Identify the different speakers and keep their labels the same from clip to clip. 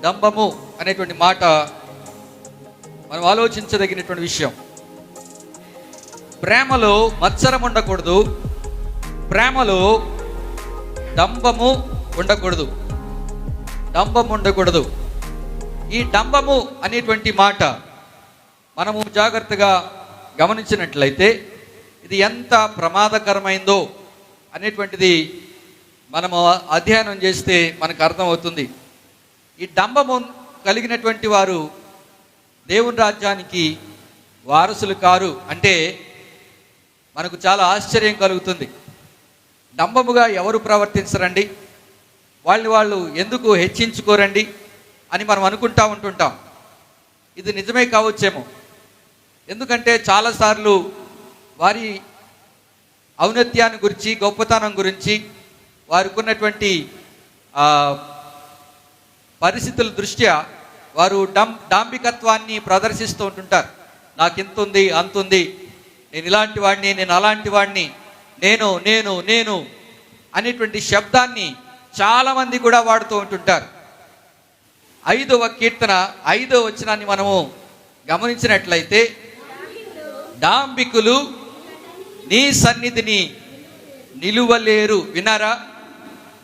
Speaker 1: దంభము అనేటువంటి మాట మనం ఆలోచించదగినటువంటి విషయం. ప్రేమలో మత్సరం ఉండకూడదు. ప్రేమలో డంబము ఉండకూడదు. డంబం ఉండకూడదు. ఈ డంబము అనేటువంటి మాట మనము జాగ్రత్తగా గమనించినట్లయితే ఇది ఎంత ప్రమాదకరమైందో అనేటువంటిది మనము అధ్యయనం చేస్తే మనకు అర్థమవుతుంది. ఈ డంబము కలిగినటువంటి వారు దేవుని రాజ్యానికి వారసులు కారు అంటే మనకు చాలా ఆశ్చర్యం కలుగుతుంది. డంబముగా ఎవరు ప్రవర్తించరండి? వాళ్ళని వాళ్ళు ఎందుకు హెచ్చించుకోరండి? అని మనం అనుకుంటా ఉంటుంటాం. ఇది నిజమే కావచ్చేమో. ఎందుకంటే చాలాసార్లు వారి ఔన్నత్యాన్ని గురించి గొప్పతనం గురించి వారికి ఉన్నటువంటి పరిస్థితుల దృష్ట్యా వారు డం డాంబికత్వాన్ని ప్రదర్శిస్తూ ఉంటుంటారు. నాకు ఇంత ఉంది అంత ఉంది నేను ఇలాంటి వాడిని నేను అలాంటి వాడిని నేను నేను నేను అనేటువంటి శబ్దాన్ని చాలామంది కూడా వాడుతూ ఉంటుంటారు. ఐదవ కీర్తన ఐదవ వచనాన్ని మనము గమనించినట్లయితే డాంబికులు నీ సన్నిధిని నిలువలేరు. వినారా?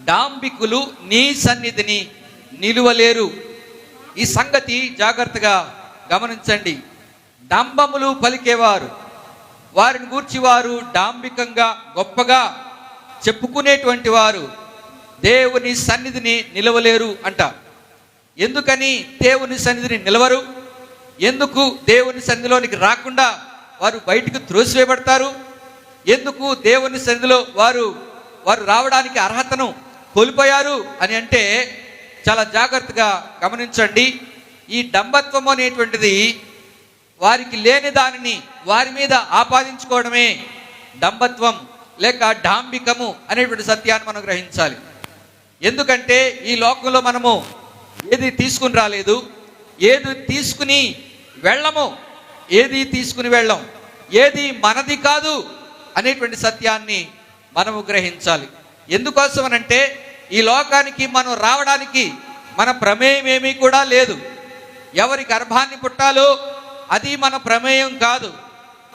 Speaker 1: డాంబికులు నీ సన్నిధిని నిలువలేరు. ఈ సంగతి జాగ్రత్తగా గమనించండి. డంబములు పలికేవారు. వారిని గూర్చి వారు డాంబికంగా గొప్పగా చెప్పుకునేటువంటి వారు దేవుని సన్నిధిని నిలవలేరు అంట. ఎందుకని దేవుని సన్నిధిని నిలవరు? ఎందుకు దేవుని సన్నిధిలోనికి రాకుండా వారు బయటకు త్రోసివేయబడతారు? ఎందుకు దేవుని సన్నిధిలో వారు వారు రావడానికి అర్హతను కోల్పోయారు అని అంటే చాలా జాగ్రత్తగా గమనించండి. ఈ డంబత్వం అనేటువంటిది వారికి లేని దానిని వారి మీద ఆపాదించుకోవడమే డంబత్వం లేక డాంబికము అనేటువంటి సత్యాన్ని మనం గ్రహించాలి. ఎందుకంటే ఈ లోకంలో మనము ఏది తీసుకుని రాలేదు. ఏది తీసుకుని వెళ్ళము? ఏది తీసుకుని వెళ్ళం? ఏది మనది కాదు. అనేటువంటి సత్యాన్ని మనము గ్రహించాలి. ఎందుకోసం అంటే ఈ లోకానికి మనం రావడానికి మన ప్రమేయం ఏమీ కూడా లేదు. ఎవరి గర్భాన్ని పుట్టాలో అది మన ప్రమేయం కాదు.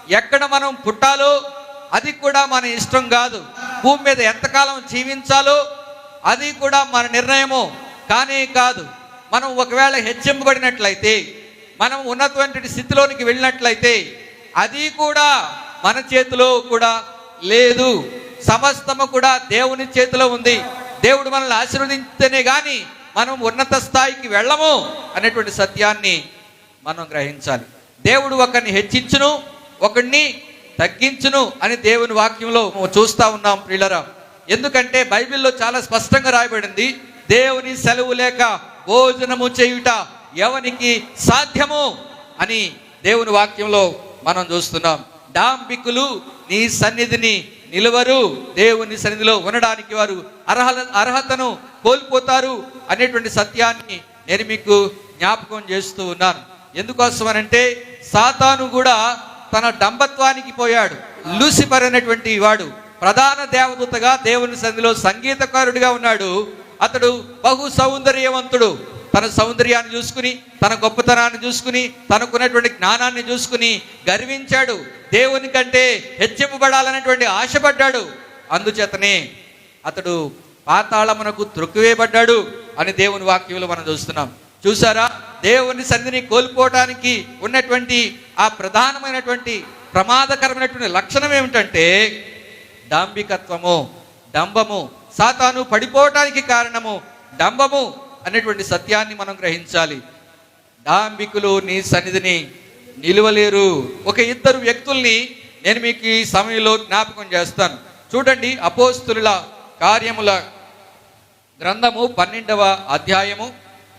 Speaker 1: ఎక్కడ మనం పుట్టాలో అది కూడా మన ఇష్టం కాదు. భూమి మీద ఎంతకాలం జీవించాలో అది కూడా మన నిర్ణయము కానే కాదు. మనం ఒకవేళ హెచ్చింపబడినట్లయితే మనం ఉన్నటువంటి స్థితిలోనికి వెళ్ళినట్లయితే అది కూడా మన చేతిలో కూడా లేదు. సమస్తము కూడా దేవుని చేతిలో ఉంది. దేవుడు మనల్ని ఆశీర్వదించితేనే కానీ మనం ఉన్నత స్థాయికి వెళ్ళము అనేటువంటి సత్యాన్ని మనం గ్రహించాలి. దేవుడు ఒకరిని హెచ్చించును ఒకడిని తగ్గించును అని దేవుని వాక్యంలో చూస్తా ఉన్నాం ప్రియులరా. ఎందుకంటే బైబిల్లో చాలా స్పష్టంగా రాయబడింది దేవుని సెలవు లేక భోజనము చేయుట ఎవనికి సాధ్యము? అని దేవుని వాక్యంలో మనం చూస్తున్నాం. డాంబికులు నీ సన్నిధిని నిలవరు. దేవుని సన్నిధిలో ఉండడానికి వారు అర్హ అర్హతను కోల్పోతారు అనేటువంటి సత్యాన్ని నేను మీకు జ్ఞాపకం చేస్తూ ఉన్నాను. ఎందుకోసమనంటే సాతాను కూడా తన డంబత్వానికి పోయాడు. లూసిఫర్ అనేటువంటి వాడు ప్రధాన దేవదూతగా దేవుని సన్నిధిలో సంగీతకారుడిగా ఉన్నాడు. అతడు బహు సౌందర్యవంతుడు. తన సౌందర్యాన్ని చూసుకుని తన గొప్పతనాన్ని చూసుకుని తనకున్నటువంటి జ్ఞానాన్ని చూసుకుని గర్వించాడు. దేవుని కంటే హెచ్చింపబడాలనేటువంటి ఆశపడ్డాడు. అందుచేతనే అతడు పాతాళమునకు త్రొక్కివేయబడ్డాడు అని దేవుని వాక్యంలో మనం చూస్తున్నాం. చూసారా దేవుని సన్నిధిని కోల్పోవడానికి ఉన్నటువంటి ఆ ప్రధానమైనటువంటి ప్రమాదకరమైనటువంటి లక్షణం ఏమిటంటే డాంబికత్వము డంబము సాతాను పడిపోవటానికి కారణము డంబము అనేటువంటి సత్యాన్ని మనం గ్రహించాలి. డాంబికులు నీ సన్నిధిని నిలువలేరు. ఒక ఇద్దరు వ్యక్తుల్ని నేను మీకు ఈ సమయంలో జ్ఞాపకం చేస్తాను. చూడండి అపోస్తుల కార్యముల గ్రంథము పన్నెండవ అధ్యాయము.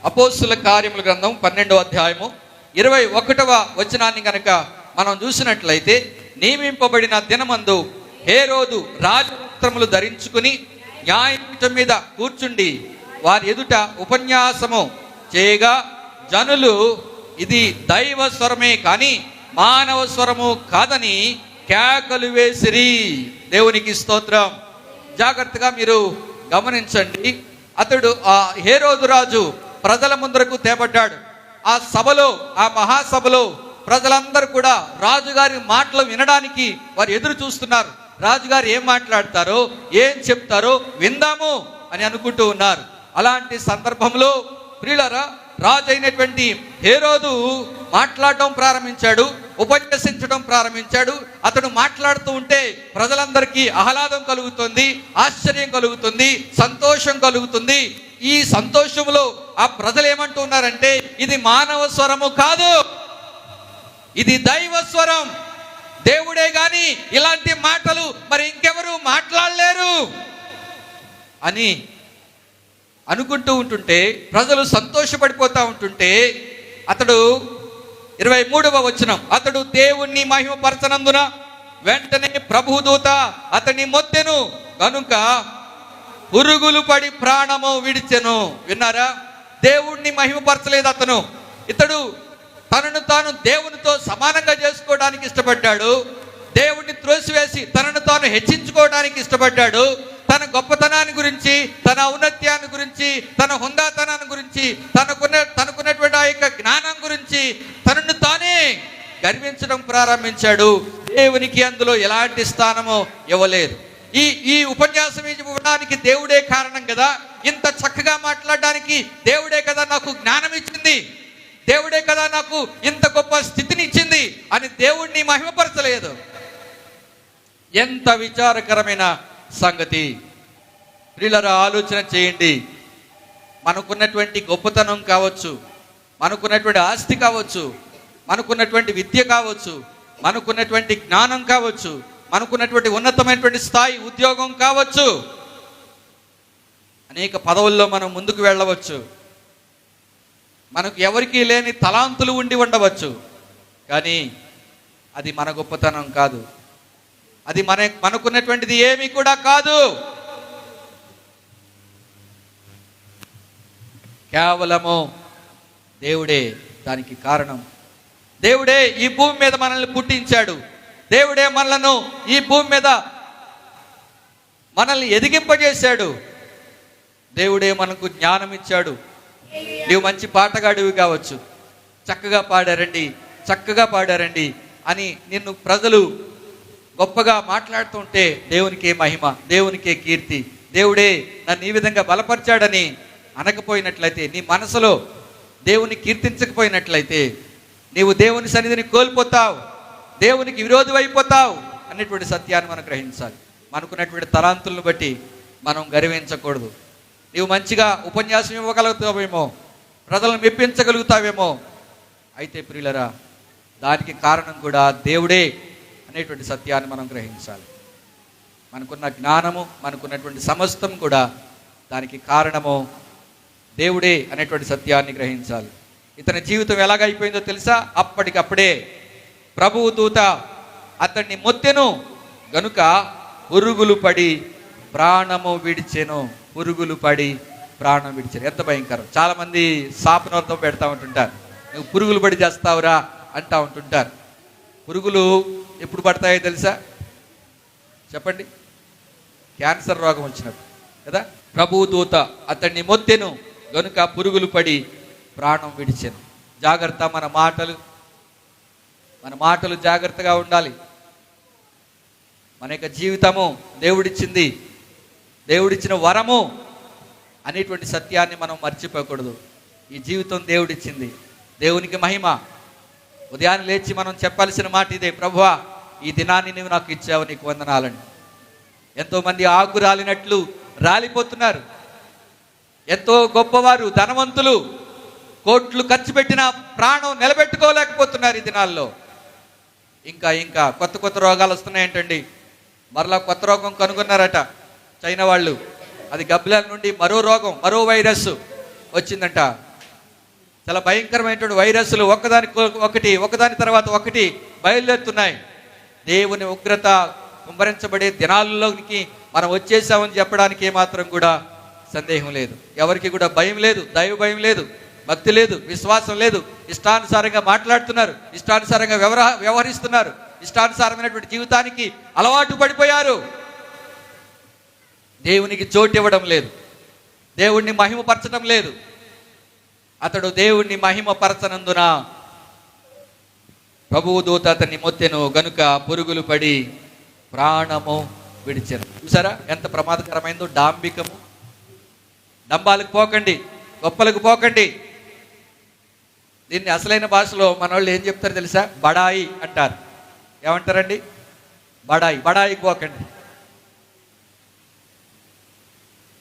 Speaker 1: అపోస్తుల కార్యముల గ్రంథం పన్నెండవ అధ్యాయము. ఇరవై ఒకటవ వచనాన్ని కనుక మనం చూసినట్లయితే నియమింపబడిన దినమందు హేరోదు రాజవస్త్రములు ధరించుకుని న్యాయపీఠం మీద కూర్చుండి వారి ఎదుట ఉపన్యాసము చేయగా జనులు ఇది దైవ స్వరమే కానీ మానవ స్వరము కాదని కేకలు వేసిరి. దేవునికి స్తోత్రం. జాగ్రత్తగా మీరు గమనించండి. అతడు ఆ హేరోదు రాజు ప్రజల ముందరకు తేబడ్డాడు. ఆ సభలో ఆ మహాసభలో ప్రజలందరూ కూడా రాజుగారి మాటలు వినడానికి వారు ఎదురు చూస్తున్నారు. రాజుగారు ఏం మాట్లాడతారో ఏం చెప్తారో విందాము అని అనుకుంటూ ఉన్నారు. అలాంటి సందర్భంలో ప్రియులరా రాజు అయినటువంటి హేరోదు మాట్లాడటం ప్రారంభించాడు ఉపన్యసించడం ప్రారంభించాడు. అతడు మాట్లాడుతూ ఉంటే ప్రజలందరికీ ఆహ్లాదం కలుగుతుంది ఆశ్చర్యం కలుగుతుంది సంతోషం కలుగుతుంది. ఈ సంతోషంలో ఆ ప్రజలు ఏమంటూ ఉన్నారంటే ఇది మానవ స్వరము కాదు. ఇది దైవ స్వరం. దేవుడే గాని ఇలాంటి మాటలు మరి ఇంకెవరు మాట్లాడలేరు. అని అనుకుంటూ ఉంటుంటే ప్రజలు సంతోషపడిపోతూ ఉంటుంటే అతడు ఇరవై మూడవ వచనం అతడు దేవుణ్ణి మహిమపరచనందున వెంటనే ప్రభుదూత అతని మొత్తెను కనుక పురుగులు పడి ప్రాణము విడిచెను. విన్నారా? దేవుణ్ణి మహిమపరచలేదు అతను. ఇతడు తనను తాను దేవునితో సమానంగా చేసుకోవడానికి ఇష్టపడ్డాడు. దేవుణ్ణి త్రోసివేసి తనను తాను హెచ్చించుకోవడానికి ఇష్టపడ్డాడు. తన గొప్పతనాన్ని గురించి తన ఔన్నత్యాన్ని గురించి తన హుందాతనాన్ని గురించి తనకున్న తనకున్నటువంటి ఆ యొక్క జ్ఞానం గురించి తనను తానే గర్వించడం ప్రారంభించాడు. దేవునికి అందులో ఎలాంటి స్థానమో ఇవ్వలేదు. ఈ ఈ ఉపన్యాసం ఇవ్వడానికి దేవుడే కారణం కదా. ఇంత చక్కగా మాట్లాడడానికి దేవుడే కదా నాకు జ్ఞానం ఇచ్చింది. దేవుడే కదా నాకు ఇంత గొప్ప స్థితిని ఇచ్చింది అని దేవుణ్ణి మహిమపరచలేదు. ఎంత విచారకరమైన సంగతి. ప్రియులరా ఆలోచన చేయండి. మనకున్నటువంటి గొప్పతనం కావచ్చు మనకున్నటువంటి ఆస్తి కావచ్చు మనకున్నటువంటి విద్య కావచ్చు మనకున్నటువంటి జ్ఞానం కావచ్చు మనకున్నటువంటి ఉన్నతమైనటువంటి స్థాయి ఉద్యోగం కావచ్చు. అనేక పదవుల్లో మనం ముందుకు వెళ్ళవచ్చు. మనకు ఎవరికీ లేని తలాంతులు ఉండి ఉండవచ్చు. కానీ అది మన గొప్పతనం కాదు. అది మన మనకున్నటువంటిది ఏమీ కూడా కాదు. కేవలము దేవుడే దానికి కారణం. దేవుడే ఈ భూమి మీద మనల్ని పుట్టించాడు. దేవుడే మనలను ఈ భూమి మీద మనల్ని ఎదిగింపజేశాడు. దేవుడే మనకు జ్ఞానం ఇచ్చాడు. నీవు మంచి పాటగాడివి కావచ్చు. చక్కగా పాడారండి చక్కగా పాడారండి అని నిన్ను ప్రజలు గొప్పగా మాట్లాడుతుంటే దేవునికే మహిమ దేవునికే కీర్తి. దేవుడే నన్ను ఈ విధంగా బలపరిచాడని అనకపోయినట్లయితే నీ మనసులో దేవుని కీర్తించకపోయినట్లయితే నీవు దేవుని సన్నిధిని కోల్పోతావు దేవునికి విరోధం అయిపోతావు అనేటువంటి సత్యాన్ని మనం గ్రహించాలి. మనకున్నటువంటి తలాంతులను బట్టి మనం గర్వించకూడదు. నీవు మంచిగా ఉపన్యాసం ఇవ్వగలుగుతావేమో ప్రజలను మెప్పించగలుగుతావేమో. అయితే ప్రియులరా దానికి కారణం కూడా దేవుడే అనేటువంటి సత్యాన్ని మనం గ్రహించాలి. మనకున్న జ్ఞానము మనకున్నటువంటి సమస్తం కూడా దానికి కారణము దేవుడే అనేటువంటి సత్యాన్ని గ్రహించాలి. ఇతని జీవితం ఎలాగైపోయిందో తెలుసా? అప్పటికప్పుడే ప్రభువు దూత అతన్ని మొత్తెను గనుక పురుగులు పడి ప్రాణము విడిచెను పురుగులు పడి ప్రాణం విడిచారు ఎంత భయంకరం. చాలామంది మంది పెడతా ఉంటుంటారు. నువ్వు పురుగులు పడి చేస్తావురా అంటా ఉంటుంటారు. పురుగులు ఎప్పుడు పడతాయో తెలుసా? చెప్పండి. క్యాన్సర్ రోగం వచ్చినప్పుడు కదా? ప్రభువు దూత అతన్ని మొత్తెను గనుక పురుగులు పడి ప్రాణం విడిచెను. జాగ్రత్త మన మాటలు మన మాటలు జాగ్రత్తగా ఉండాలి. మన యొక్క జీవితము దేవుడిచ్చింది దేవుడిచ్చిన వరము అనేటువంటి సత్యాన్ని మనం మర్చిపోకూడదు. ఈ జీవితం దేవుడిచ్చింది. దేవునికి మహిమ. ఉదయాన్నే లేచి మనం చెప్పాల్సిన మాట ఇదే ప్రభువా ఈ దినాన్ని నువ్వు నాకు ఇచ్చావు నీకు వందనాలని ఎంతోమంది ఆకు రాలినట్లు రాలిపోతున్నారు. ఎంతో గొప్పవారు ధనవంతులు కోట్లు ఖర్చు పెట్టిన ప్రాణం నిలబెట్టుకోలేకపోతున్నారు ఈ దినాల్లో. ఇంకా ఇంకా కొత్త కొత్త రోగాలు వస్తున్నాయంటండి. మరలా కొత్త రోగం కనుగొన్నారట చైనా వాళ్ళు. అది గబ్బిలాల నుండి మరో రోగం మరో వైరస్ వచ్చిందంట. చాలా భయంకరమైనటువంటి వైరస్లు ఒకదాని ఒకటి ఒకదాని తర్వాత ఒకటి బయలుదేరుతున్నాయి. దేవుని ఉగ్రత కుమ్మరించబడే దినాల్లోకి మనం వచ్చేసామని చెప్పడానికి ఏమాత్రం కూడా సందేహం లేదు. ఎవరికి కూడా భయం లేదు దైవ భయం లేదు భక్తి లేదు విశ్వాసం లేదు. ఇష్టానుసారంగా మాట్లాడుతున్నారు ఇష్టానుసారంగా వ్యవహ వ్యవహరిస్తున్నారు ఇష్టానుసారమైనటువంటి జీవితానికి అలవాటు పడిపోయారు. దేవునికి చోటు ఇవ్వడం లేదు దేవుణ్ణి మహిమపరచడం లేదు. అతడు దేవుణ్ణి మహిమపరచనందున ప్రభువు దూత అతన్ని మొత్తెను గనుక పురుగులు పడి ప్రాణము విడిచారు చూసారా? ఎంత ప్రమాదకరమైందో? డాంబికము. డంబాలకు పోకండి గొప్పలకు పోకండి. దీన్ని అసలైన భాషలో మన వాళ్ళు ఏం చెప్తారు తెలుసా? బడాయి అంటారు. ఏమంటారండి? బడాయి బడాయికి పోకండి.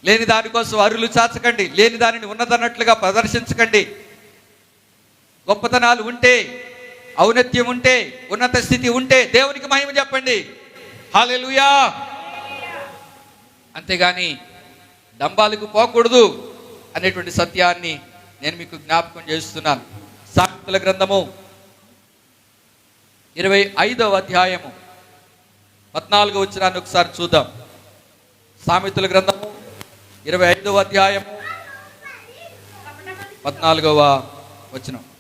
Speaker 1: లేని దానికోసం అరులు చాచకండి లేని దానిని ఉన్నదన్నట్లుగా ప్రదర్శించకండి. గొప్పతనాలు ఉంటే ఔన్నత్యం ఉంటే ఉన్నత స్థితి ఉంటే దేవునికి మహిమ చెప్పండి. హాలెలుయా అంతేగాని డంబాలకు పోకూడదు అనేటువంటి సత్యాన్ని నేను మీకు జ్ఞాపకం చేస్తున్నాను. సామెతల గ్రంథము ఇరవై ఐదవ అధ్యాయము పద్నాలుగో వచ్చినాన్ని ఒకసారి చూద్దాం. సామెతల గ్రంథము ఇరవై ఐదవ అధ్యాయము పద్నాలుగవ వచనం.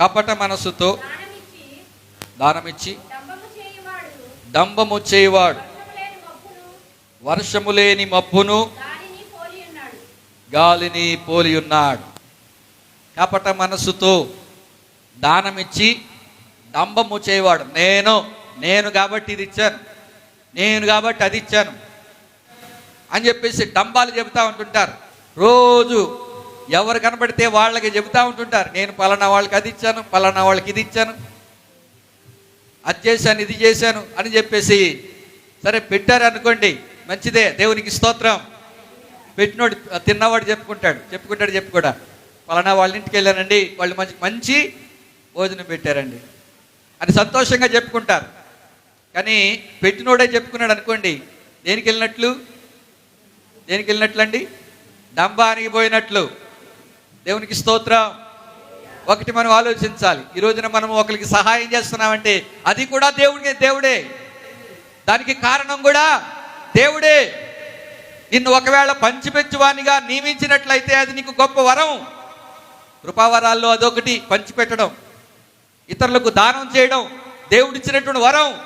Speaker 1: కపట మనసుతో దానమిచ్చి డంబము చేయవాడు వర్షము లేని మబ్బును గాలిని పోలి ఉన్నాడు కపట మనసుతో దానమిచ్చి డంబము చేయవాడు. నేను నేను కాబట్టి ఇది ఇచ్చాను. నేను కాబట్టి అది ఇచ్చాను. అని చెప్పేసి డంబాలు చెబుతూ ఉంటుంటారు. రోజు ఎవరు కనబడితే వాళ్ళకి చెబుతూ ఉంటుంటారు. నేను పలానా వాళ్ళకి అది ఇచ్చాను పలానా వాళ్ళకి ఇది ఇచ్చాను అది చేశాను ఇది చేశాను అని చెప్పేసి సరే పెట్టారు అనుకోండి మంచిదే దేవునికి స్తోత్రం. పెట్టినోడు తిన్నవాడు చెప్పుకుంటాడు చెప్పుకుంటాడు చెప్పుకోడా పలానా వాళ్ళ ఇంటికి వెళ్ళానండి వాళ్ళు మంచి మంచి భోజనం పెట్టారండి అని సంతోషంగా చెప్పుకుంటారు. కానీ పెట్టినోడే చెప్పుకున్నాడు అనుకోండి దేనికి వెళ్ళినట్లు? దేనికి వెళ్ళినట్లు అండి డంబానికి పోయినట్లు. దేవునికి స్తోత్రం. ఒకటి మనం ఆలోచించాలి. ఈ రోజున మనం ఒకరికి సహాయం చేస్తున్నామంటే అది కూడా దేవుడికి దేవుడే. దానికి కారణం కూడా దేవుడే. నిన్ను ఒకవేళ పంచిపెచ్చువానిగా నియమించినట్లయితే అది నీకు గొప్ప వరం. కృపావరాల్లో అదొకటి పంచిపెట్టడం. ఇతరులకు దానం చేయడం. దేవుడిచ్చినటువంటి వరం.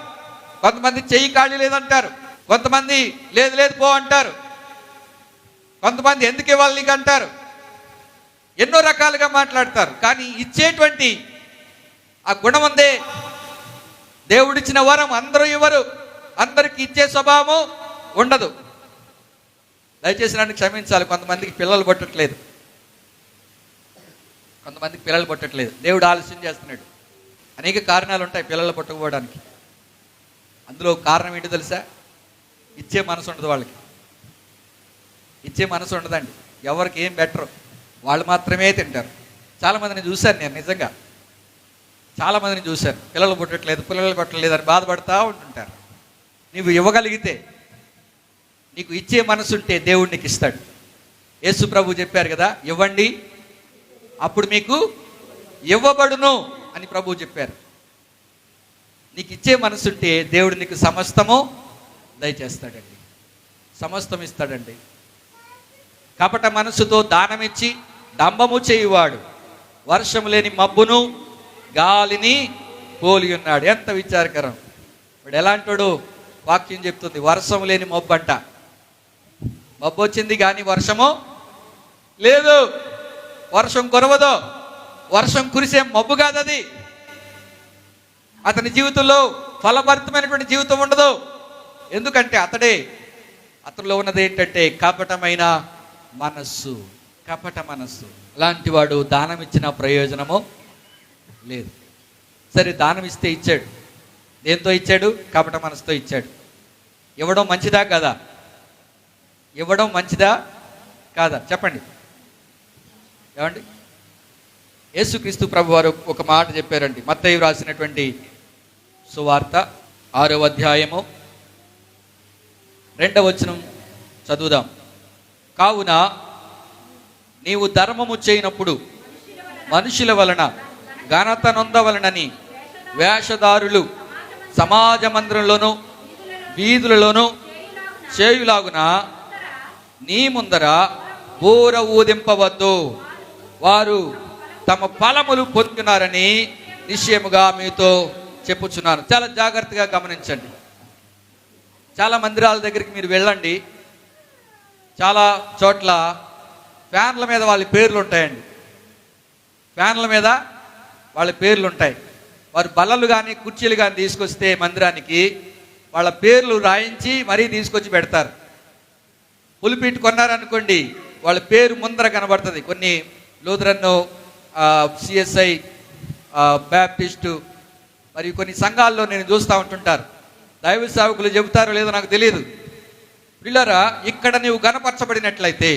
Speaker 1: కొంతమంది చెయ్యి ఖాళీ లేదంటారు. కొంతమంది లేదు లేదు పో అంటారు. కొంతమంది ఎందుకు ఇవ్వాలి నీకు అంటారు. ఎన్నో రకాలుగా మాట్లాడతారు కానీ ఇచ్చేటువంటి ఆ గుణం ఉందే దేవుడిచ్చిన వరం. అందరూ ఇవ్వరు అందరికి ఇచ్చే స్వభావం ఉండదు. దయచేసి నన్ను క్షమించాలి. కొంతమందికి పిల్లలు పట్టట్లేదు. కొంతమందికి పిల్లలు పట్టట్లేదు. దేవుడు ఆలస్యం చేస్తున్నాడు. అనేక కారణాలు ఉంటాయి పిల్లలు పట్టకపోవడానికి. అందులో కారణం ఏంటి తెలుసా? ఇచ్చే మనసు ఉండదు వాళ్ళకి. ఇచ్చే మనసు ఉండదండి. ఎవరికి ఏం బెటరు? వాళ్ళు మాత్రమే తింటారు. చాలామందిని చూశాను నేను నిజంగా. చాలామందిని చూశాను. పిల్లలు పుట్టట్లేదు పిల్లలు పుట్టలేదు అని బాధపడతా ఉంటుంటారు. నీవు ఇవ్వగలిగితే నీకు ఇచ్చే మనసుంటే దేవుడికి ఇస్తాడు. యేసు ప్రభు చెప్పారు కదా ఇవ్వండి అప్పుడు మీకు ఇవ్వబడును అని ప్రభు చెప్పారు. నీకు ఇచ్చే మనసుంటే దేవుడు నీకు సమస్తము దయచేస్తాడండి. సమస్తం ఇస్తాడండి. కపట మనసుతో దానమిచ్చి డంబము చేయువాడు. వర్షము లేని మబ్బును గాలిని పోలి ఉన్నాడు. ఎంత విచారకరం. ఇప్పుడు ఎలాంటాడు? వాక్యం చెప్తుంది. వర్షం లేని మబ్బు అంట మబ్బు వచ్చింది కానీ వర్షము లేదు. వర్షం కురవదు. వర్షం కురిసే మబ్బు కాదు అది అతని జీవితంలో ఫలభరితమైనటువంటి జీవితం ఉండదు. ఎందుకంటే అతడే అతనిలో ఉన్నది ఏంటంటే కపటమైన మనస్సు. కపట మనస్సు. అలాంటి వాడు దానం ఇచ్చిన ప్రయోజనము లేదు. సరే దానం ఇస్తే ఇచ్చాడు. దేంతో ఇచ్చాడు? కపట మనసుతో ఇచ్చాడు. ఇవ్వడం మంచిదా కదా? ఇవ్వడం మంచిదా కాదా? చెప్పండి. ఏమండి? యేసుక్రీస్తు ప్రభు వారు ఒక మాట చెప్పారండి. మత్తయ్య రాసినటువంటి సువార్త ఆరో అధ్యాయము రెండవ వచనం చదువుదాం. కావున నీవు ధర్మము చేయనప్పుడు మనుషుల వలన ఘనత నొందవలనని వేషధారులు సమాజ మందిరంలోనూ వీధులలోనూ చేయులాగున నీ ముందర బూర ఊదింపవద్దు. వారు తమ ఫలములు పొందుతున్నారని నిశ్చయముగా మీతో చెప్పుచున్నాను. చాలా జాగ్రత్తగా గమనించండి. చాలా మందిరాల దగ్గరికి మీరు వెళ్ళండి. చాలా చోట్ల ఫ్యాన్ల మీద వాళ్ళ పేర్లు ఉంటాయండి ఫ్యాన్ల మీద వాళ్ళ పేర్లు ఉంటాయి వారు బల్లలు కానీ కుర్చీలు కానీ తీసుకొస్తే మందిరానికి వాళ్ళ పేర్లు రాయించి మరీ తీసుకొచ్చి పెడతారు. పులిపీట్ కొన్నారనుకోండి వాళ్ళ పేరు ముందర కనబడుతుంది. కొన్ని లూథరన్ సిఎస్ఐ బ్యాప్టిస్టు మరియు కొన్ని సంఘాల్లో నేను చూస్తూ ఉంటుంటారు. దైవ సేవకులు చెబుతారో లేదో నాకు తెలియదు పిల్లరా ఇక్కడ నీవు గనపరచబడినట్లయితే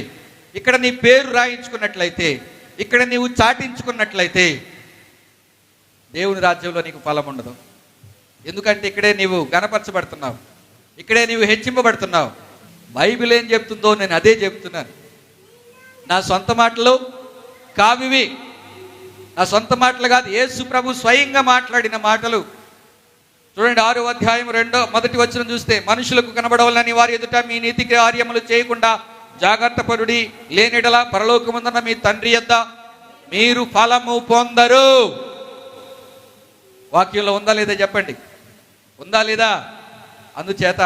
Speaker 1: ఇక్కడ నీ పేరు రాయించుకున్నట్లయితే ఇక్కడ నీవు చాటించుకున్నట్లయితే దేవుని రాజ్యంలో నీకు ఫలం ఉండదు. ఎందుకంటే ఇక్కడే నీవు గనపరచబడుతున్నావు ఇక్కడే నీవు హెచ్చింపబడుతున్నావు. బైబిల్ ఏం చెప్తుందో నేను అదే చెప్తున్నాను. నా సొంత మాటలు కావివి. నా సొంత మాటలు కాదు యేసు ప్రభు స్వయంగా మాట్లాడిన మాటలు. చూడండి ఆరో అధ్యాయం రెండో మొదటి వచ్చిన చూస్తే మనుషులకు కనబడవాలని వారి ఎదుట మీ నీతి కార్యములు చేయకుండా జాగ్రత్త పరుడి లేనిడలా పరలోకముందన్న మీ తండ్రి యొద్ద మీరు ఫలము పొందరు. వాక్యంలో ఉందా లేదా చెప్పండి? ఉందా లేదా? అందుచేత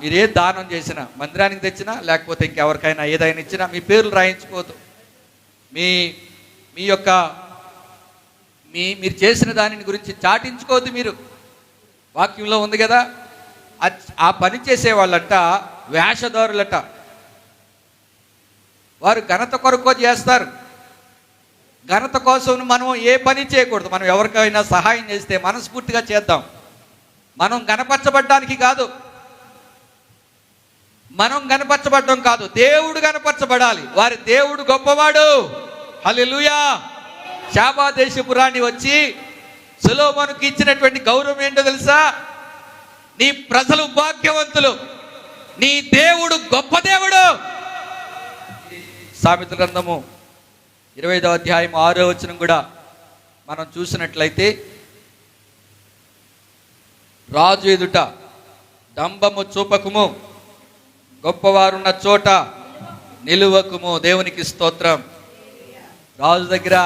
Speaker 1: మీరే దానం చేసినా మందిరానికి తెచ్చినా లేకపోతే ఇంకెవరికైనా ఏదైనా ఇచ్చినా మీ పేర్లు రాయించుకోవద్దు. మీ మీ యొక్క మీ మీరు చేసిన దానిని గురించి చాటించుకోవద్దు మీరు. వాక్యంలో ఉంది కదా? ఆ- ఆ పని చేసే వాళ్ళంట వేషధారులట. వారు ఘనత కొరకు చేస్తారు. ఘనత కోసం మనం ఏ పని చేయకూడదు. మనం ఎవరికైనా సహాయం చేస్తే మనస్ఫూర్తిగా చేద్దాం. మనం గనపరచబడ్డానికి కాదు. మనం గనపరచబడ్డం కాదు. దేవుడు గనపరచబడాలి వారి దేవుడు గొప్పవాడు. హలిలుయా శాబా దేశపురాన్ని వచ్చి సులోమనుకి ఇచ్చినటువంటి గౌరవం ఏంటో తెలుసా? నీ ప్రజలు భాగ్యవంతులు. నీ దేవుడు గొప్ప దేవుడు. సామెత గ్రంథము ఇరవై ఐదవ అధ్యాయం ఆరో వచనం కూడా మనం చూసినట్లయితే రాజు ఎదుట డంబము చూపకుము గొప్పవారున్న చోట నిలువకుము. దేవునికి స్తోత్రం. రాజు దగ్గర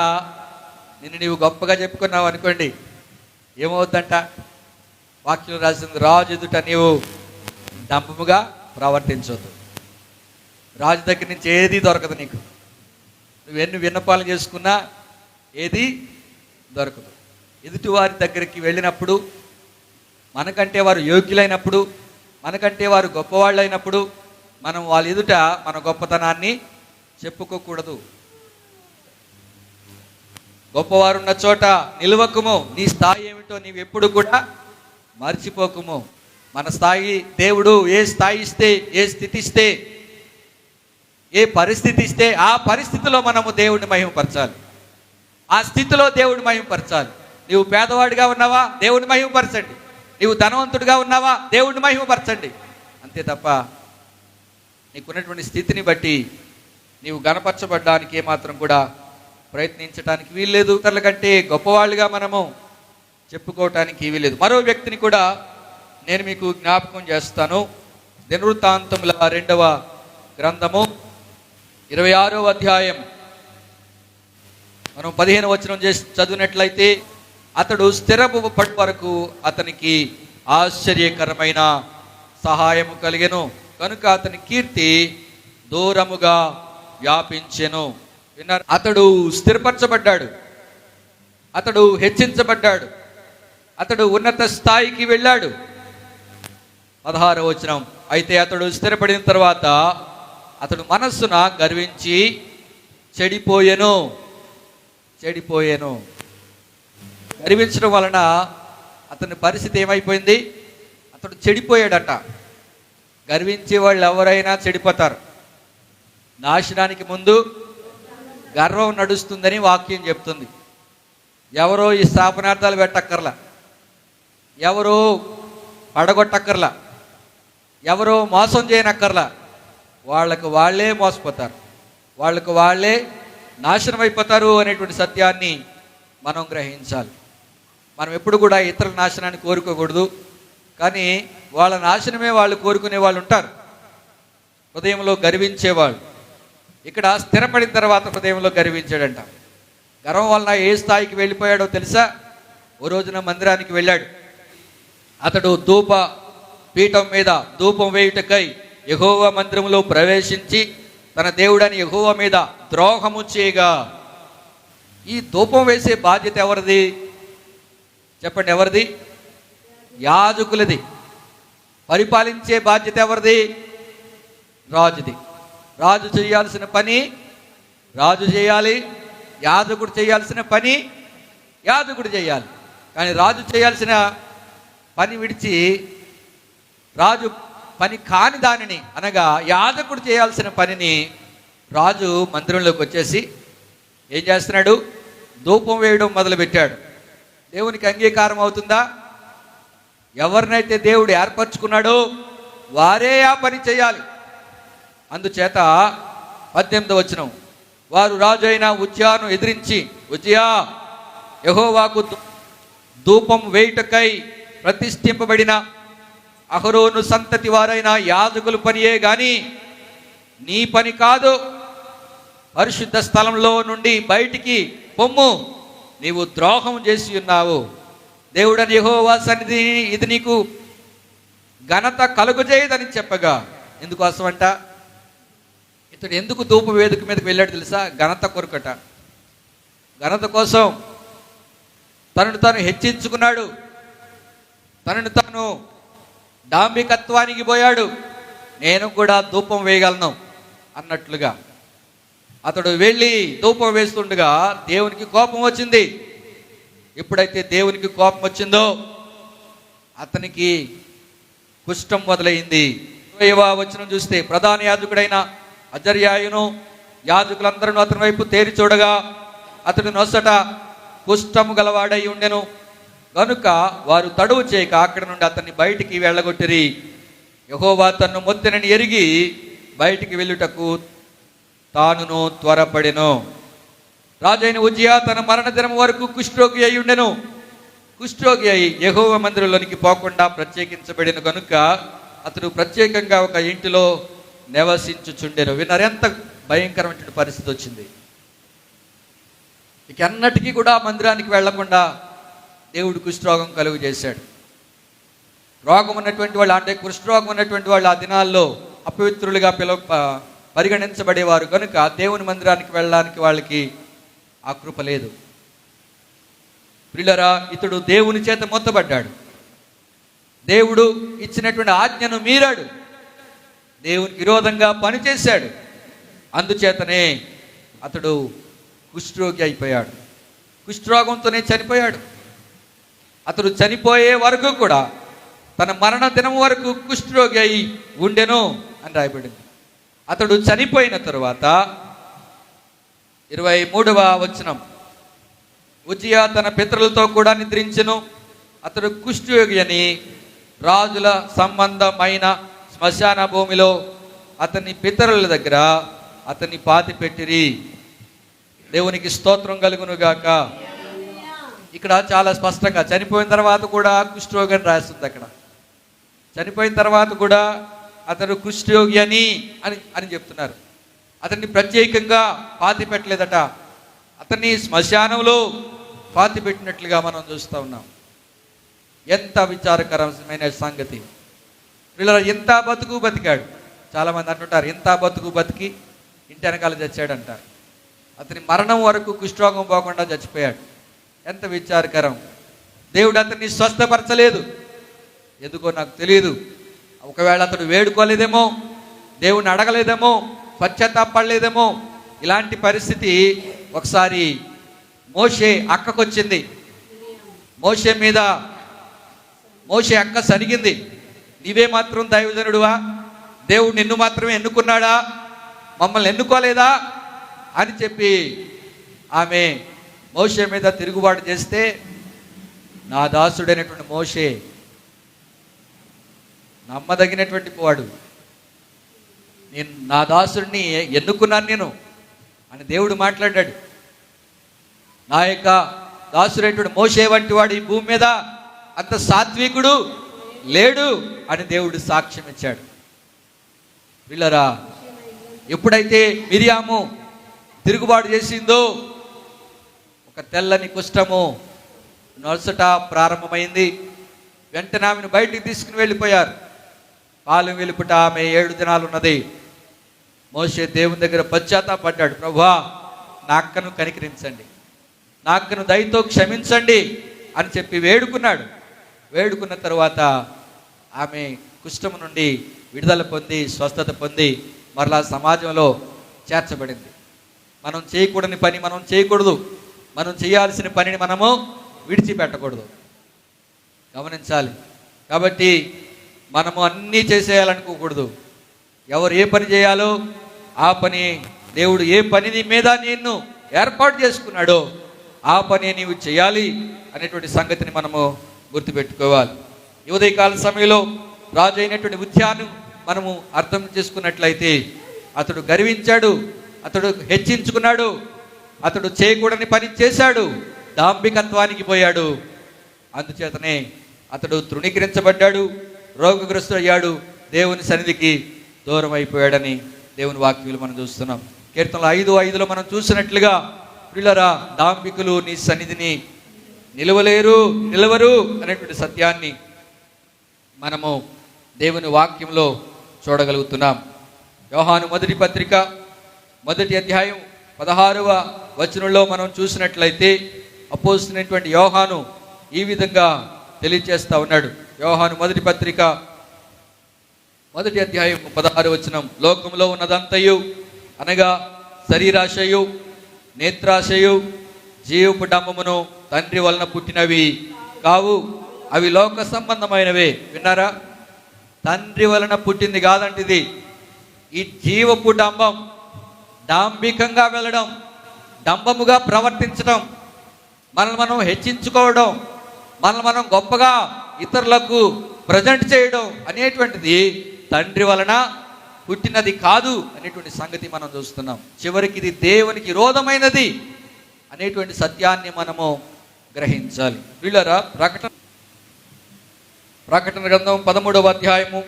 Speaker 1: నిన్ను నీవు గొప్పగా చెప్పుకున్నావు అనుకోండి ఏమవుద్దంట వాక్యం రాసింది రాజు ఎదుట నీవు డంబముగా ప్రవర్తించవద్దు రాజు దగ్గర నుంచి ఏది దొరకదు నీకు. నువ్వు ఎన్ని విన్నపాలు చేసుకున్నా ఏది దొరకదు. ఎదుటివారి దగ్గరికి వెళ్ళినప్పుడు మనకంటే వారు యోగ్యులైనప్పుడు మనకంటే వారు గొప్పవాళ్ళైనప్పుడు మనం వాళ్ళ ఎదుట మన గొప్పతనాన్ని చెప్పుకోకూడదు. గొప్పవారున్న చోట నిలవకుము. నీ స్థాయి ఏమిటో నీవు ఎప్పుడు కూడా మర్చిపోకుము. మన స్థాయి దేవుడు ఏ స్థాయి ఇస్తే ఏ స్థితి ఇస్తే ఏ పరిస్థితి ఇస్తే ఆ పరిస్థితిలో మనము దేవుడిని మహిమపరచాలి ఆ స్థితిలో దేవుడిని మహిమపరచాలి నీవు పేదవాడిగా ఉన్నావా? దేవుడిని మహిమపరచండి నీవు ధనవంతుడిగా ఉన్నావా? దేవుడిని మహిమపరచండి అంతే తప్ప నీకున్నటువంటి స్థితిని బట్టి నీవు గణపరచబడ్డానికి ఏమాత్రం కూడా ప్రయత్నించడానికి వీల్లేదు. ఇతరుల కంటే గొప్పవాళ్ళుగా మనము చెప్పుకోవటానికి వీల్లేదు. మరో వ్యక్తిని కూడా నేను మీకు జ్ఞాపకం చేస్తాను. దినవృత్తాంతముల రెండవ గ్రంథము. ఇరవై ఆరో అధ్యాయం. మనం పదిహేను వచనం చేసి చదివినట్లయితే అతడు స్థిరపు పడి వరకు అతనికి ఆశ్చర్యకరమైన సహాయము కలిగెను. కనుక అతని కీర్తి దూరముగా వ్యాపించెను. విన్నారు? అతడు స్థిరపరచబడ్డాడు. అతడు హెచ్చించబడ్డాడు. అతడు ఉన్నత స్థాయికి వెళ్ళాడు. పదహారవచనం అయితే అతడు స్థిరపడిన తర్వాత అతడు మనస్సున గర్వించి చెడిపోయెను చెడిపోయాను. గర్వించడం వలన అతని పరిస్థితి ఏమైపోయింది? అతడు చెడిపోయాడట. గర్వించే వాళ్ళు ఎవరైనా చెడిపోతారు. నాశనానికి ముందు గర్వం నడుస్తుందని వాక్యం చెప్తుంది. ఎవరో ఈ స్థాపనార్థాలు పెట్టక్కర్లా. ఎవరో పడగొట్టక్కర్లా. ఎవరో మోసం చేయనక్కర్లా. వాళ్ళకు వాళ్ళే మోసపోతారు. వాళ్ళకు వాళ్ళే నాశనం అయిపోతారు అనేటువంటి సత్యాన్ని మనం గ్రహించాలి. మనం ఎప్పుడు కూడా ఇతరుల నాశనాన్ని కోరుకోకూడదు. కానీ వాళ్ళ నాశనమే వాళ్ళు కోరుకునే వాళ్ళు ఉంటారు. హృదయంలో గర్వించేవాళ్ళు. ఇక్కడ స్థిరపడిన తర్వాత హృదయంలో గర్వించాడంట. గర్వం వలన ఏ స్థాయికి వెళ్ళిపోయాడో తెలుసా? ఓ రోజున మందిరానికి వెళ్ళాడు. అతడు ధూప పీఠం మీద ధూపం వేయుటకై యహోవ మందిరంలో ప్రవేశించి తన దేవుడని యహోవ మీద ద్రోహము చేయగా ఈ ధూపం వేసే బాధ్యత ఎవరిది? చెప్పండి ఎవరిది? యాజకులది. పరిపాలించే బాధ్యత ఎవరిది? రాజుది. రాజు చేయాల్సిన పని రాజు చేయాలి యాజకుడు చేయాల్సిన పని యాజకుడు చేయాలి. కానీ రాజు చేయాల్సిన పని విడిచి రాజు పని కాని దానిని అనగా యాజకుడు చేయాల్సిన పనిని రాజు మందిరంలోకి వచ్చేసి ఏం చేస్తున్నాడు? ధూపం వేయడం మొదలుపెట్టాడు. దేవునికి అంగీకారం అవుతుందా? ఎవరినైతే దేవుడు ఏర్పరచుకున్నాడో వారే ఆ పని చేయాలి. అందుచేత పద్దెనిమిది వచనం వారు రాజు అయిన ఉజ్జాను ఎదిరించి ఉజ్జయా యహోవాకు ధూపం వేయుటకై ప్రతిష్ఠింపబడిన అహరోను సంతతి వారైన యాజకులు పనియే గాని నీ పని కాదు. పరిశుద్ధ స్థలంలో నుండి బయటికి పొమ్ము. నీవు ద్రోహం చేసి ఉన్నావు. దేవుడని యహోవా సన్నిధి ఇది నీకు ఘనత కలుగుజేయదని చెప్పగా. ఎందుకోసం అంట ఇతడు ఎందుకు ధూప వేదిక మీదకి వెళ్ళాడు తెలుసా? ఘనత కొరకట. ఘనత కోసం తనను తాను హెచ్చించుకున్నాడు. తనను తాను డాంబికత్వానికి పోయాడు. నేను కూడా ధూపం వేయగలను అన్నట్లుగా. అతడు వెళ్ళి ధూపం వేస్తుండగా దేవునికి కోపం వచ్చింది. ఎప్పుడైతే దేవునికి కోపం వచ్చిందో అతనికి కుష్టం మొదలైంది. వచ్చిన వచనం చూస్తే ప్రధాన యాజకుడైన అజర్యాయును యాజకులందరూ అతని వైపు తేరి చూడగా అతడు నొసట కుష్టము గలవాడై ఉండెను. కనుక వారు తడువు చేయక అక్కడి నుండి అతన్ని బయటికి వెళ్ళగొట్టిరి. యహోవా తన్ను మొత్తనని ఎరిగి బయటికి వెళ్ళుటకు తానును త్వరపడెను. రాజైన ఉజ్జియా తన మరణ దినం వరకు కుష్ఠరోగి అయి ఉండెను. కుష్ఠరోగి అయి యహోవ మందిరంలోనికి పోకుండా ప్రత్యేకించబడిన కనుక అతడు ప్రత్యేకంగా ఒక ఇంటిలో నివసించుచుండెను. విన్నారు ఎంత భయంకరమైన పరిస్థితి వచ్చింది. ఇక అన్నటికీ కూడా మందిరానికి వెళ్ళకుండా దేవుడు కుష్ఠరోగం కలుగు చేశాడు రోగం ఉన్నటువంటి వాళ్ళు అంటే కుష్ఠరోగం ఉన్నటువంటి వాళ్ళు ఆ దినాల్లో అపవిత్రులుగా పిలవ పరిగణించబడేవారు. కనుక దేవుని మందిరానికి వెళ్ళడానికి వాళ్ళకి ఆ కృప లేదు. ప్రిల్లరా ఇతడు దేవుని చేత మొత్తబడ్డాడు. దేవుడు ఇచ్చినటువంటి ఆజ్ఞను మీరాడు. దేవునికి విరోధంగా పనిచేశాడు. అందుచేతనే అతడు కుష్ఠరోగి అయిపోయాడు. కుష్ఠరోగంతోనే చనిపోయాడు. అతడు చనిపోయే వరకు కూడా తన మరణ దినం వరకు కుష్ఠరోగి అయి ఉండెను అని రాయబడింది. అతడు చనిపోయిన తరువాత ఇరవై మూడవ వచనం. ఉజ్జియా తన పితరులతో కూడా నిద్రించెను. అతడు కుష్ఠయోగి అని రాజుల సంబంధమైన శ్మశాన భూమిలో అతని పితరుల దగ్గర అతన్ని పాతి పెట్టిరి. దేవునికి స్తోత్రం కలుగును గాక ఇక్కడ చాలా స్పష్టంగా చనిపోయిన తర్వాత కూడా కుష్ఠరోగి అని రాస్తుంది అక్కడ. చనిపోయిన తర్వాత కూడా అతడు కుష్ఠరోగి అని అని అని చెప్తున్నారు. అతన్ని ప్రత్యేకంగా పాతి పెట్టలేదట. అతన్ని శ్మశానంలో పాతి పెట్టినట్లుగా మనం చూస్తూ ఉన్నాం. ఎంత విచారకరమైన సంగతి. వీళ్ళ ఎంత బతుకు బతికాడు? చాలామంది అంటుంటారు ఎంత బతుకు బతికి ఇంటి వెనకాల చచ్చాడంటారు అతని మరణం వరకు కుష్ఠరోగం పోకుండా చచ్చిపోయాడు. ఎంత విచారకరం. దేవుడు అతన్ని స్వస్థపరచలేదు. ఎందుకో నాకు తెలియదు ఒకవేళ అతడు వేడుకోలేదేమో దేవుని అడగలేదేమో పశ్చాత్తాపడలేదేమో ఇలాంటి పరిస్థితి ఒకసారి మోషే అక్కకొచ్చింది. మోషే మీద మోషే అక్క సరిగింది. నీవే మాత్రం దైవజనుడువా? దేవుడు నిన్ను మాత్రమే ఎన్నుకున్నాడా? మమ్మల్ని ఎన్నుకోలేదా? అని చెప్పి ఆమె మోషే మీద తిరుగుబాటు చేస్తే నా దాసుడైనటువంటి మోషే నమ్మదగినటువంటి వాడు. నేను నా దాసుడిని ఎన్నుకున్నాను నేను అని దేవుడు మాట్లాడాడు. నా యొక్క దాసుడైనటువంటి మోసే వంటి వాడు ఈ భూమి మీద అంత సాత్వికుడు లేడు అని దేవుడు సాక్ష్యం ఇచ్చాడు. పిల్లరా ఎప్పుడైతే మిరియాము తిరుగుబాటు చేసిందో ఒక తెల్లని కుష్టము నొలసట ప్రారంభమైంది. వెంటనే ఆమెను బయటికి తీసుకుని వెళ్ళిపోయారు. పాలు వెలుపుట ఆమె ఏడు దినాలు ఉన్నది. మోసే దేవుని దగ్గర పశ్చాత్తాపడ్డాడు. ప్రభా నా అక్కను కనికరించండి. నా అక్కను దయతో క్షమించండి అని చెప్పి వేడుకున్నాడు. వేడుకున్న తర్వాత ఆమె కుష్టము నుండి విడుదల పొంది స్వస్థత పొంది మరలా సమాజంలో చేర్చబడింది. మనం చేయకూడని పని మనం చేయకూడదు. మనం చేయాల్సిన పనిని మనము విడిచిపెట్టకూడదు. గమనించాలి. కాబట్టి మనము అన్నీ చేసేయాలనుకోకూడదు. ఎవరు ఏ పని చేయాలో ఆ పని దేవుడు ఏ పనిని మీద నిన్ను ఏర్పాటు చేసుకున్నాడో ఆ పని నీవు చేయాలి అనేటువంటి సంగతిని మనము గుర్తుపెట్టుకోవాలి. యువదయకాల ఉదయకాల సమయంలో రాజు అయినటువంటి ఉద్యాను మనము అర్థం చేసుకున్నట్లయితే అతడు గర్వించాడు అతడు హెచ్చించుకున్నాడు అతడు చేయకూడని పని చేశాడు. దాంభికత్వానికి పోయాడు. అందుచేతనే అతడు తృణీకరించబడ్డాడు. రోగగ్రస్తుడు అయ్యాడు దేవుని సన్నిధికి దూరం అయిపోయాడని దేవుని వాక్యులు మనం చూస్తున్నాం. కీర్తనలు ఐదు ఐదులో మనం చూసినట్లుగా పిల్లరా దాంభికులు నీ సన్నిధిని నిలవలేరు నిలవరు అనేటువంటి సత్యాన్ని మనము దేవుని వాక్యంలో చూడగలుగుతున్నాం. యోహాను మొదటి పత్రిక మొదటి అధ్యాయం పదహారవ వచనంలో మనం చూసినట్లయితే అపోస్తున్నటువంటి యోహాను ఈ విధంగా తెలియచేస్తా ఉన్నాడు. యోహాను మొదటి పత్రిక మొదటి అధ్యాయం పదహారు వచనం. లోకంలో ఉన్నదంతయు అనగా శరీరాశయు నేత్రాశయు జీవపు డంబమును తండ్రి వలన పుట్టినవి కావు. అవి లోక సంబంధమైనవే. విన్నారా? తండ్రి వలన పుట్టింది కాదంటిది. ఈ జీవపు డంబం డాంబికంగా వెళ్ళడం డంబముగా ప్రవర్తించడం మనల్ని మనం హెచ్చించుకోవడం మనల్ని మనం గొప్పగా ఇతరులకు ప్రజెంట్ చేయడం అనేటువంటిది తండ్రి వలన పుట్టినది కాదు అనేటువంటి సంగతి మనం చూస్తున్నాం. చివరికి ఇది దేవునికి విరోధమైనది అనేటువంటి సత్యాన్ని మనము గ్రహించాలి. వీళ్ళరా? ప్రకటన ప్రకటన గ్రంథం పదమూడవ అధ్యాయము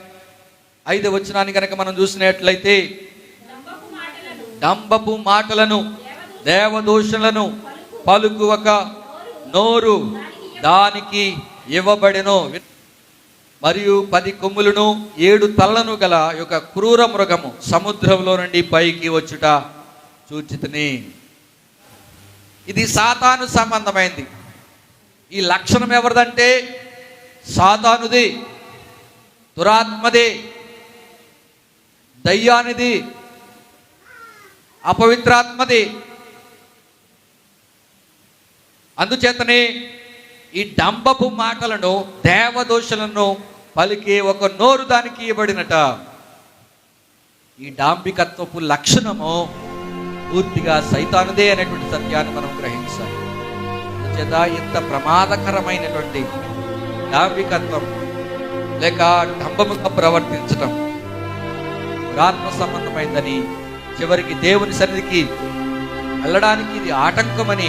Speaker 1: ఐదవ వచనాన్ని కనుక మనం చూసినట్లయితే డంబపు మాటలను దేవదూషణలను పలుకువక నోరు దానికి ఇవ్వబడెను. మరియు పది కొమ్ములను ఏడు తలను గల యొక్క క్రూర మృగము సముద్రంలో నుండి పైకి వచ్చుట చూచితిని. ఇది సాతాను సంబంధమైంది. ఈ లక్షణం ఎవరిదంటే సాతానుది దురాత్మది దయ్యానిది అపవిత్రాత్మది. అందుచేతనే ఈ డంబపు మాటలను దేవదోషులను పలికే ఒక నోరు దానికి ఇవ్వబడినట. ఈ డాంబికత్వపు లక్షణము పూర్తిగా సైతానుదే అనేటువంటి సత్యాన్ని మనం గ్రహించాలి. అందుచేత ఇంత ప్రమాదకరమైనటువంటి డాంబికత్వం లేక డంబముగా ప్రవర్తించటం ఆత్మ సంబంధమైందని చివరికి దేవుని సన్నిధికి వెళ్ళడానికి ఇది ఆటంకమని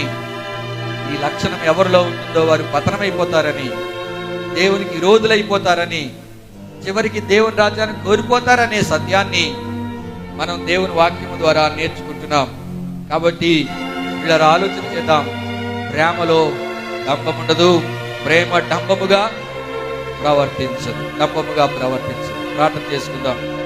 Speaker 1: ఈ లక్షణం ఎవరిలో ఉంటుందో వారు పతనమైపోతారని దేవునికి విరోధులైపోతారని చివరికి దేవుని రాజ్యాన్ని కోరిపోతారనే సత్యాన్ని మనం దేవుని వాక్యము ద్వారా నేర్చుకుంటున్నాం. కాబట్టి వీళ్ళ ఆలోచన చేద్దాం. ప్రేమలో డంబం ప్రేమ డంబముగా ప్రవర్తించదు. డంబముగా ప్రవర్తించదు. ప్రార్థన చేసుకుందాం.